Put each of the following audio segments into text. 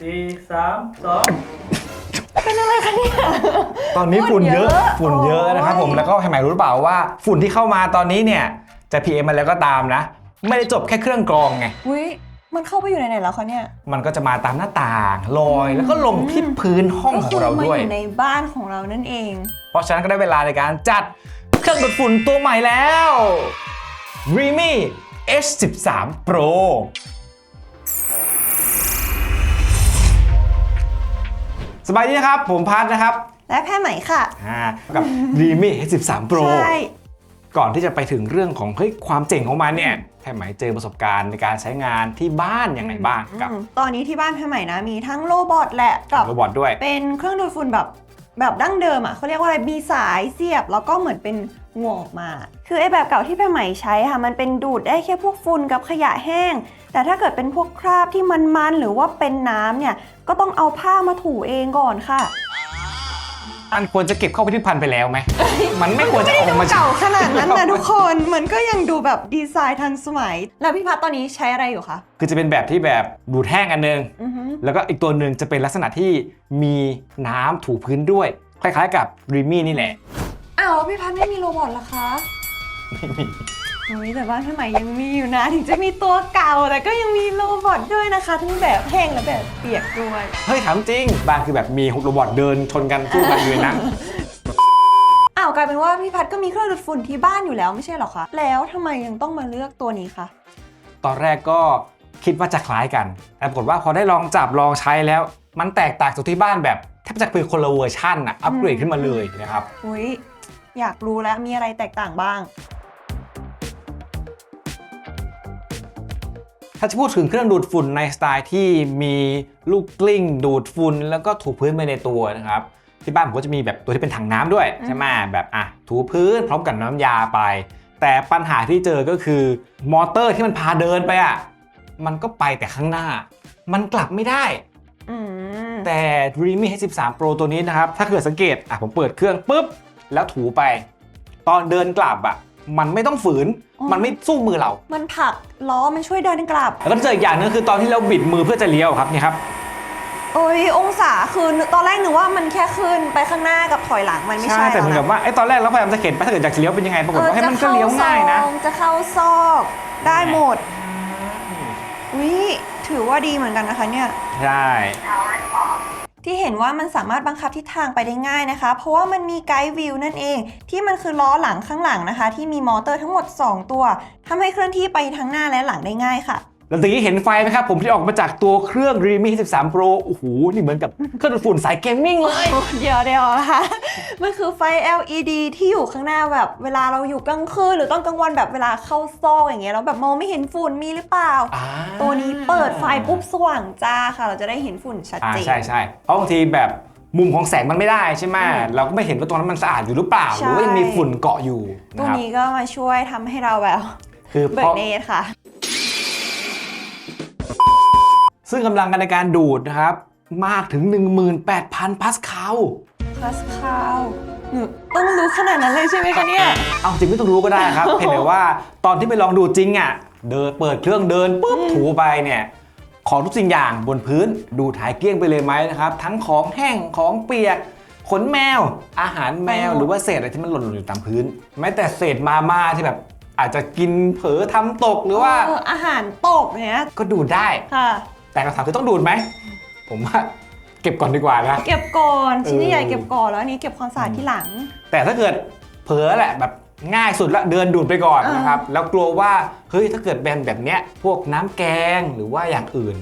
สี่สามสองเป็นอะไรคะเนี่ย ตอนนี้ฝุ่นเยอะ ฝุ่ฝุ่นนเยเยอะอะนะครับผมโอ้ยแล้วก็ให้หมายรู้หรือเปล่าว่า ฝุ่นที่เข้ามาตอนนี้เนี่ย จะ PM มาแล้วก็ตามนะ ไม่ได้จบแค่เครื่องกรองไง อุ้ยมันเข้าไปอยู่ในไหนแล้วคะเนี่ย มันก็จะมาตามหน้าต่างลอย แล้วก็ลงที่พื้นห้องของเราก็คือด้วยมาอยู่ในบ้านของเรานั่นเอง เพราะฉะนั้นก็ได้เวลาในการจัดเครื่องดูดฝุ่นตัวใหม่แล้ว Remy H13 Pro สบายดีนะครับ ผมพัทนะครับ และแพรไหมค่ะอ่ากับ Remy H13 Pro ใช่ ก่อนที่จะไปถึงเรื่องของเฮ้ยความเจ๋งของมันเนี่ยแค่ไหมเจอประสบการณ์ในการใช้งานที่บ้านยังไงบ้างกับอืมตอนนี้ที่บ้านแพรไหมนะมีทั้งโรบอทแหละกับ โรบอทด้วย เป็นเครื่องดูดฝุ่นแบบแบบดั้งเดิมอะเขาเรียกว่าอะไรมีสายเสียบ แล้วก็เหมือนเป็น งวออกมา คือไอ้แบบเก่าที่แพรไหมใช้ค่ะ มันเป็นดูดได้แค่พวกฝุ่นกับขยะแห้ง แต่ถ้าเกิดเป็นพวกคราบที่มันๆหรือว่าเป็นน้ำเนี่ย ก็ต้องเอาผ้ามาถูเองก่อนค่ะ อันควรจะเก็บเข้าพิพิธภัณฑ์ไปแล้วไหม มันไม่ควรจะออกมาเก่าขนาดนั้นนะทุกคน มันก็ยังดูแบบดีไซน์ทันสมัย แล้วพี่พัฒตอนนี้ใช้อะไรอยู่คะ คือจะเป็นแบบที่แบบดูดแห้งอันนึง อือหือแล้วก็อีกตัวหนึ่งจะเป็นลักษณะที่มีน้ำถูพื้นด้วย คล้ายๆกับรีมี่นี่แหละ อ้าวพี่พัฒไม่มีโรบอทเหรอคะไม่มีโอ้ยแต่บ้านพี่ใหม่ยังมีอยู่นะ ถึงจะมีตัวเก่าแต่ก็ยังมีโรบอทด้วยนะคะ ทั้งแบบแห้งและแบบเปียกด้วยเฮ้ยถามจริงบ้านคือแบบมีโรบอทเดินชนกันสู้กันอยู่ในนั้นอ้าวกลายเป็นว่าพี่พัฒก็มีเครื่องดูดฝุ่นที่บ้านอยู่แล้วไม่ใช่เหรอคะ แล้วทำไมยังต้องมาเลือกตัวนี้คะตอนแรกก็คิดว่าจะคล้ายกัน แต่ปรากฏว่าพอได้ลองจับลองใช้แล้ว มันแตกต่างจากที่บ้านแบบแทบจะเป็นคนละเวอร์ชันอะอัปเกรดขึ้นมาเลยนะครับ อุ้ย อยากรู้แล้วมีอะไรแตกต่างบ้าง ถ้าจะพูดถึงเครื่องดูดฝุ่นในสไตล์ที่มีลูกกลิ้ง ดูดฝุ่นแล้วก็ถูพื้นไปในตัวนะครับที่บ้านผมก็จะมีแบบตัวที่เป็นถังน้ำด้วยใช่ไหมแบบอะถูพื้นพร้อมกับน้ำยาไป แต่ปัญหาที่เจอก็คือมอเตอร์ที่มันพาเดินไปอะมันก็ไปแต่ข้างหน้า มันกลับไม่ได้อืมแต่ Dreamy H13 Pro ตัวนี้นะครับ ถ้าเกิดสังเกตอะผมเปิดเครื่องปุ๊บ แล้วถูไป ตอนเดินกลับอะมันไม่ต้องฝืน มันไม่สู้มือเรา มันผลักล้อมันช่วยเดินกลับ แล้วก็เจออีกอย่างนึงคือตอนที่เราบิดมือเพื่อจะเลี้ยวครับนี่ครับโอ้ยองศาคือตอนแรกนึกว่ามันแค่ขึ้นไปข้างหน้ากับถอยหลังมันไม่ใช่ใช่แต่เหมือนกับว่าไอ้ตอนแรกเราพยายามจะเข็นไปถ้าเกิดอยากจะเลี้ยวเป็นยังไงปรากฏว่าให้มันก็เลี้ยวง่ายนะ จะเข้าซอกได้หมดวิถือว่าดีเหมือนกันนะคะเนี่ยใช่ ที่เห็นว่ามันสามารถบังคับทิศทางไปได้ง่ายนะคะ เพราะว่ามันมีไกด์วิวนั่นเอง ที่มันคือล้อหลังข้างหลังนะคะ ที่มีมอเตอร์ทั้งหมด 2 ตัวทำให้เคลื่อนที่ไปทั้งหน้าและหลังได้ง่ายค่ะ แล้วตะกี้เห็นไฟไหมครับผมที่ออกมาจากตัวเครื่อง Dreamy 13 Pro โอ้โห นี่เหมือนกับเครื่องดูดฝุ่นสายเกมมิ่งเลย เดี๋ยวเดี๋ยวนะคะ มันคือไฟ LED ที่อยู่ข้างหน้าแบบเวลาเราอยู่กลางคืนหรือตอนกลางวันแบบเวลาเข้าซอกอย่างเงี้ยแล้วแบบมองไม่เห็นฝุ่นมีหรือเปล่า อ่า ตัวนี้เปิดไฟปุ๊บสว่างจ้าค่ะ เราจะได้เห็นฝุ่นชัดอ่าเจน ใช่ใช่เพราะบางทีแบบมุมของแสงมันไม่ได้ใช่ไหมเราก็ไม่เห็นว่าตรงนั้นมันสะอาดอยู่หรือเปล่าหใช่รือว่ายังมีฝุ่นเกาะอยู่ตัวนะครับนี้ก็มาช่วยทำให้เราแบบคือเบิเพกราะ เนตค่ะ ซึ่งกำลังการในการดูดนะครับ มากถึง 18,000 พาสคาลพาสคาลหนูต้องรู้ขนาดนั้นเลยใช่ไหมคะเนี่ย เอาจริงไม่ต้องรู้ก็ได้ครับ เห็นแต่ว่าตอนที่ไปลองดูจริงอะเดินเปิดเครื่องเดินปุ๊บถูไปเนี่ยของทุกสิ่งอย่างบนพื้นดูดหายเกลี้ยงไปเลยไหมนะครับ ทั้งของแห้งของเปียกขนแมว อาหารแมวไปหมดหรือว่าเศษอะไรที่มันหล่นอยู่ตามพื้น แม้แต่เศษมาม่าที่แบบอาจจะกินเผลอทำตกหรือว่าเอออาหารตกเนี้ยก็ดูดได้ค่ะ แต่คำถามคือต้องดูดไหม ผมว่าเก็บก่อนดีกว่านะ เก็บก่อนชิ้นเออใหญ่ๆเก็บก่อนแล้วอันนี้เก็บความสะอาดที่หลัง แต่ถ้าเกิดเผลอแหละแบบง่ายสุดละเดินดูดไปก่อนอ่านนะครับ แล้วกลัวว่าเฮ้ยถ้าเกิดแบนแบบเนี้ยพวกน้ำแกงหรือว่าอย่างอื่น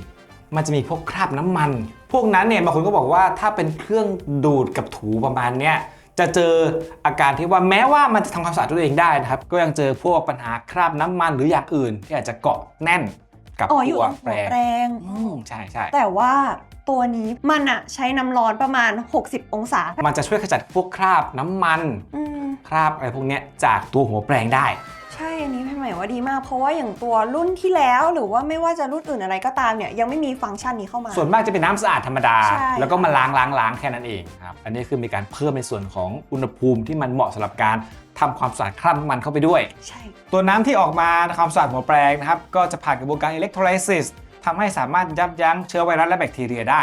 มันจะมีพวกคราบน้ำมัน พวกนั้นเนี่ยบางคนก็บอกว่าถ้าเป็นเครื่องดูดกับถูประมาณเนี้ยจะเจออาการที่ว่าแม้ว่ามันจะทำความสะอาดตัวเองได้นะครับ ก็ยังเจอพวกปัญหาคราบน้ำมันหรืออย่างอื่นที่อาจจะเกาะแน่น กับอ๋ออยู่ตัวตรงแปหัวรแปรง อืมใช่ใช่แต่ว่าตัวนี้มันอะใช้น้ำร้อนประมาณ 60 องศามันจะช่วยขจัดพวกคราบน้ำมันอืมคราบอะไรพวกเนี้ยจากตัวหัวแปรงได้ ใช่อันนี้พี่ใหม่ว่าดีมาก เพราะว่าอย่างตัวรุ่นที่แล้วหรือว่าไม่ว่าจะรุ่นอื่นอะไรก็ตามเนี่ยยังไม่มีฟังก์ชันนี้เข้ามา ส่วนมากจะเป็นน้ำสะอาดธรรมดา ใช่ แล้วก็มาล้างล้างล้างแค่นั้นเองครับ อันนี้คือมีการเพิ่มในส่วนของอุณหภูมิที่มันเหมาะสำหรับการ ทำความสะอาดคราบน้ำมันเข้าไปด้วย ใช่ ตัวน้ำที่ออกมาทำความสะอาดหัวแปรงนะครับ ก็จะผ่านกระบวนการอิเล็กโทรไลซิสททำให้สามารถยับยั้งเชื้อไวรัสและแบคทีเรียได้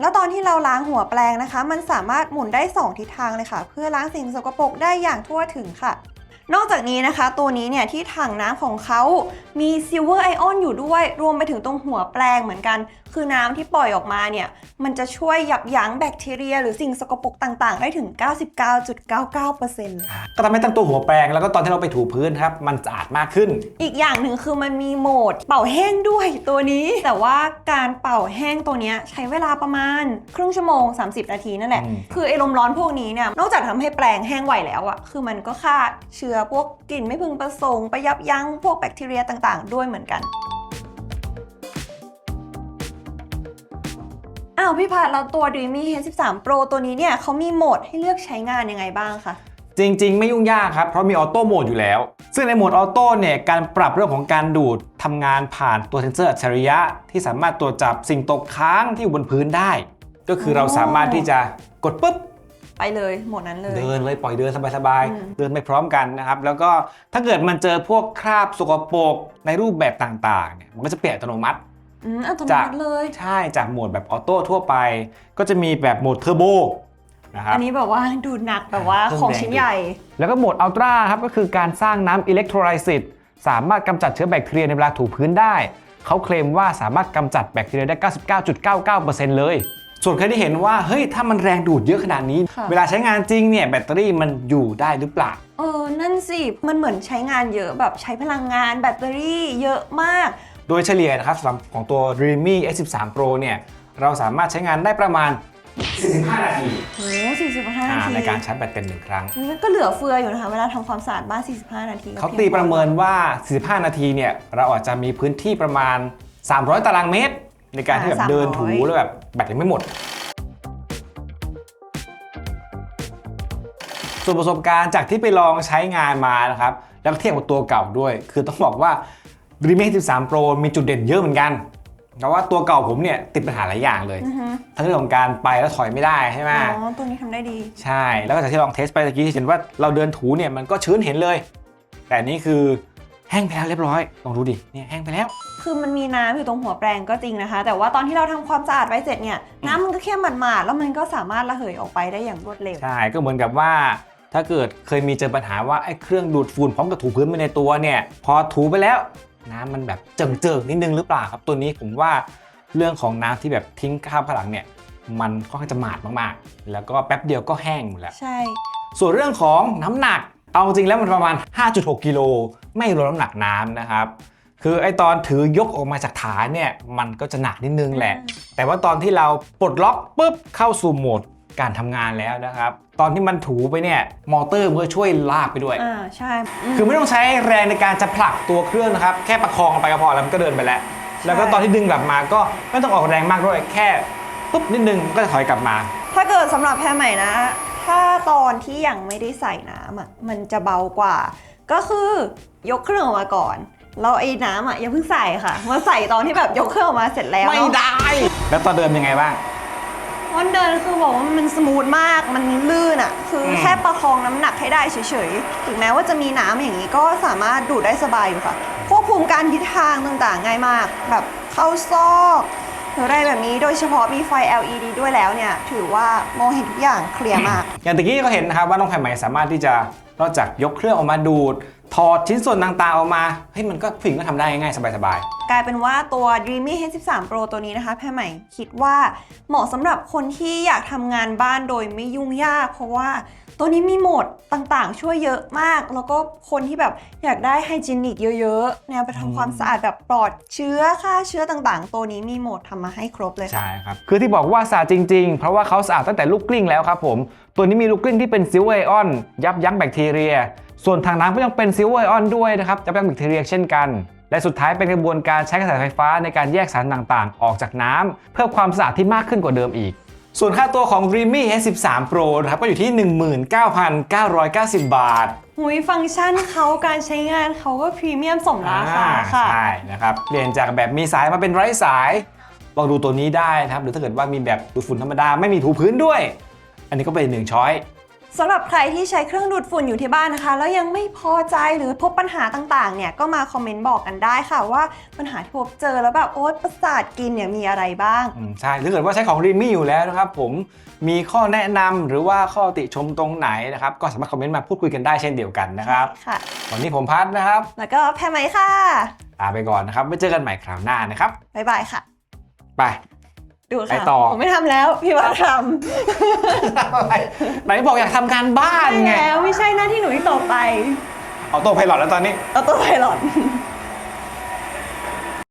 แล้วตอนที่เราล้างหัวแปรงนะคะ มันสามารถหมุนได้ 2 ทิศทางเลยค่ะ เพื่อล้างสิ่งสกปรกได้อย่างทั่วถึงค่ะ นอกจากนี้นะคะ ตัวนี้เนี่ยที่ถังน้ำของเขามีซิลเวอร์ไอออนอยู่ด้วย รวมไปถึงตรงหัวแปรงเหมือนกัน คือน้ำที่ปล่อยออกมาเนี่ยมันจะช่วยยับยั้งแบคทีเรีย หรือสิ่งสกปรกต่างๆ ได้ถึง 99.99%เลยก็ทำให้ตั้งตัวหัวแปรงแล้วก็ตอนที่เราไปถูพื้นครับ มันสะอาดมากขึ้น อีกอย่างหนึ่งคือมันมีโหมดเป่าแห้งด้วยตัวนี้ แต่ว่าการเป่าแห้งตัวเนี้ยใช้เวลาประมาณครึ่งชั่วโมง 30 นาทีนั่นแหละอืมคือไอ้ลมร้อนพวกนี้เนี่ยนอกจากทำให้แปรงแห้งไวแล้วอะคือมันก็ฆ่าเชื้อพวกกลิ่นไม่พึงประสงค์ไปยับยั้งพวกแบคทีเรียต่างๆ ด้วยเหมือนกันอ้าวพี่พัดแล้วตัว Dreamy H13 Pro ตัวนี้เนี่ยเขามีโหมดให้เลือกใช้งานยังไงบ้างคะจริง ๆ ไม่ยุ่งยากครับ เพราะมีออโต้โหมดอยู่แล้ว ซึ่งในโหมดออโต้เนี่ยการปรับเรื่องของการดูดทำงานผ่านตัวเซนเซอร์อัจฉริยะ ที่สามารถตรวจจับสิ่งตกค้างที่อยู่บนพื้นได้ ก็คือเราสามารถที่จะกดปุ๊บ ไปเลยโหมดนั้นเลย เดินเลยปล่อยเดินสบายอืม ๆ เดินไปพร้อมกันนะครับ แล้วก็ถ้าเกิดมันเจอพวกคราบสกปรกในรูปแบบต่างๆเนี่ยมันก็จะเปลี่ยนอัตโนมัติ อืมอัตโนจากมัติเลย ใช่จากโหมดแบบออโต้ทั่วไป ก็จะมีแบบโหมดเทอร์โบนะครับ อันนี้แบบว่าดูหนักแบบว่าเครื่องของแรงชิ้นใหญ่ แล้วก็โหมดอัลตร้าครับก็คือการสร้างน้ำอิเล็กโทรไลซิสสามารถกำจัดเชื้อแบคทีเรียในเวลาถูพื้นได้ เขาเคลมว่าสามารถกำจัดแบคทีเรียได้ 99.99%เลย ส่วนใครที่เห็นว่าเฮ้ยถ้ามันแรงดูดเยอะขนาดนี้ ค่ะ เวลาใช้งานจริงเนี่ยแบตเตอรี่มันอยู่ได้หรือเปล่า เออ นั่นสิ มันเหมือนใช้งานเยอะแบบใช้พลังงานแบตเตอรี่เยอะมาก โดยเฉลี่ยนะครับสำหรับของตัว Realme S13 Pro เนี่ยเราสามารถใช้งานได้ประมาณ 45 นาทีโอ้สี่สิบห้าอ่านาทีในการชาร์จแบตเต็มหนึ่งครั้งนี่ก็เหลือเฟืออยู่นะคะ เวลาทำความสะอาดบ้าน 45 นาทีก็เขาพียงตีพอประเมินว่า 45 นาทีเนี่ยเราอาจจะมีพื้นที่ประมาณ 300 ตารางเมตร ในการที่แบบเดินถูแล้วแบบแบตยังไม่หมด ส่วนประสบการณ์จากที่ไปลองใช้งานมานะครับ แล้วก็เทียบกับตัวเก่าด้วย คือต้องบอกว่า r e m a 13 Pro มีจุดเด่นเยอะเหมือนกันเพราะว่าตัวเก่าผมเนี่ยติดปัญหาหลายอย่างเลยอือฮึทั้งเรื่องของการไปแล้วถอยไม่ได้ใช่ไหมอ๋อ ตัวนี้ทำได้ดี ใช่ แล้วก็จากที่ลองเทสไปตะกี้เห็นว่าเราเดินถูเนี่ยมันก็ชื้นเห็นเลย แต่อันนี่คือ แห้งไปแล้วเรียบร้อยลองดูดิเนี่ยแห้งไปแล้ว คือมันมีน้ำอยู่ตรงหัวแปรงก็จริงนะคะ แต่ว่าตอนที่เราทำความสะอาดไว้เสร็จเนี่ยน้ำมันก็แค่หมาดๆแล้วมันก็สามารถระเหยออกไปได้อย่างรวดเร็ว ใช่ก็เหมือนกับว่า ถ้าเกิดเคยมีเจอปัญหาว่าไอ้เครื่องดูดฝุ่นพร้อมกับถูพื้นไปในตัวเนี่ยพอถูไปแล้ว น้ำมันแบบเจิงๆนิดนึงหรือเปล่าครับ ตัวนี้ผมว่าเรื่องของน้ำที่แบบทิ้งข้ามผลังเนี่ยมันค่อนข้างจะหมาดมากๆ แล้วก็แป๊บเดียวก็แห้งหมดแล้ว ใช่ ส่วนเรื่องของน้ำหนัก เอาจริงแล้วมันประมาณ 5.6 กิโลไม่รวมน้ำหนักน้ำนะครับ คือไอตอนถือยกออกมาจากฐานเนี่ยมันก็จะหนักนิดนึงแหละ แต่ว่าตอนที่เราปลดล็อกปุ๊บเข้าสู่โหมดการทำงานแล้วนะครับ ตอนที่มันถูไปเนี่ยมอเตอร์มันก็ช่วยลากไปด้วย อ่าใช่อืม คือไม่ต้องใช้แรงในการจะผลักตัวเครื่องนะครับ แค่ประคองไปก็พอแล้วมันก็เดินไปแล้ว แล้วก็ตอนที่ดึงกลับมาก็ไม่ต้องออกแรงมากด้วย แค่ปุ๊บนิดนึงก็จะถอยกลับมา ถ้าเกิดสำหรับแพรใหม่นะ ถ้าตอนที่ยังไม่ได้ใส่น้ำอะมันจะเบากว่า ก็คือยกเครื่องออกมาก่อนแล้วไอ้น้ำอะอย่าเพิ่งใส่ค่ะ มาใส่ตอนที่แบบยกเครื่องออกมาเสร็จแล้วไม่เนาะได้ แล้วตอนเดิมยังไงบ้าง วันเดินคือบอกว่ามันสมูทมากมันลื่นอะ คืออม แค่ประคองน้ำหนักให้ได้เฉยๆ ถึงแม้ว่าจะมีน้ำอย่างนี้ก็สามารถดูดได้สบายอยู่ค่ะ ควบคุมการทิศทางต่างๆ ง่ายมาก แบบเข้าซอกหรื ออะไรแบบนี้โดยเฉพาะมีไฟ LED ด้วยแล้วเนี่ย ถือว่ามองเห็นทุกอย่างเคลียร์มาก อย่างตะกี้ก็เห็นนะครับว่าน้องไผ่ใหม่สามารถที่จะนอกจากยกเครื่องออกมาดูด ถอดชิ้นส่วนต่างๆออกมาเฮ้ยมันก็ผู้หญิงก็ทำได้ง่ายๆสบายกลายเป็นว่าตัว Dreamy H13 Pro ตัวนี้นะคะแพรใหม่คิดว่าเหมาะสำหรับคนที่อยากทำงานบ้านโดยไม่ยุ่งยาก เพราะว่าตัวนี้มีโหมดต่างๆ ช่วยเยอะมาก แล้วก็คนที่แบบอยากได้ไฮจีนิกเยอะๆแนวไปทำความสะอาดแบบปลอดเชื้อฆ่าเชื้อต่างๆ ตัวนี้มีโหมดทำมาให้ครบเลยๆใช่ครับ คือที่บอกว่าสะอาดจริงๆ เพราะว่าเขาสะอาดตั้งแต่ลูกกลิ้งแล้วครับผม ตัวนี้มีลูกกลิ้งที่เป็นซิลเวอร์ไอออน ยับยั้งแบคทีเรีย ส่วนทางน้ำก็ยังเป็นซิลเวอร์ไอออนด้วยนะครับยับยั้งแบคทีเรียเช่นกัน และสุดท้ายเป็นกระบวนการใช้กระแสไฟฟ้าในการแยกสารต่างๆ ออกจากน้ำเพื่อความสะอาดที่มากขึ้นกว่าเดิมอีก ส่วนค่าตัวของ Dreamy S13 Pro นะครับก็อยู่ที่ 19,990 บาทหุยฟังก์ชันเขาการใช้งานเขาก็พรีเมียมสมราคาอ่ค่ะใช่นะครับเปลี่ยนจากแบบมีสายมาเป็นไร้สายลองดูตัวนี้ได้นะครับหรือถ้าเกิดว่ามีแบบดูดฝุ่นธรรมดาไม่มีถูพื้นด้วย อันนี้ก็เป็นหนึ่งช้อย สำหรับใครที่ใช้เครื่องดูดฝุ่นอยู่ที่บ้านนะคะ แล้วยังไม่พอใจหรือพบปัญหาต่างๆ เนี่ยก็มาคอมเมนต์บอกกันได้ค่ะว่าปัญหาที่พบเจอแล้วแบบโอ๊ยประสาทกินเนี่ยมีอะไรบ้าง อืมใช่ถ้าเกิดว่าใช้ของรีมี่อยู่แล้วนะครับ ผมมีข้อแนะนำหรือว่าข้อติชมตรงไหนนะครับ ก็สามารถคอมเมนต์มาพูดคุยกันได้เช่นเดียวกันนะครับ ค่ะ วันนี้ผมพัดนะครับแล้วก็แพรไหมค่ะลาไปก่อนนะครับไว้เจอกันใหม่คราวหน้านะครับ บ๊ายบายค่ะ ไป ดูไปค่ะ ต่อ ผมไม่ทำแล้ว พี่ว่าทไหนบอกอยากทำการบ้าำนไงแล้วไม่ใช่หน้าที่หนูที่ต่อไป เอาโต้ไพลอตแล้วตอนนี้ เอาตัวไพลอต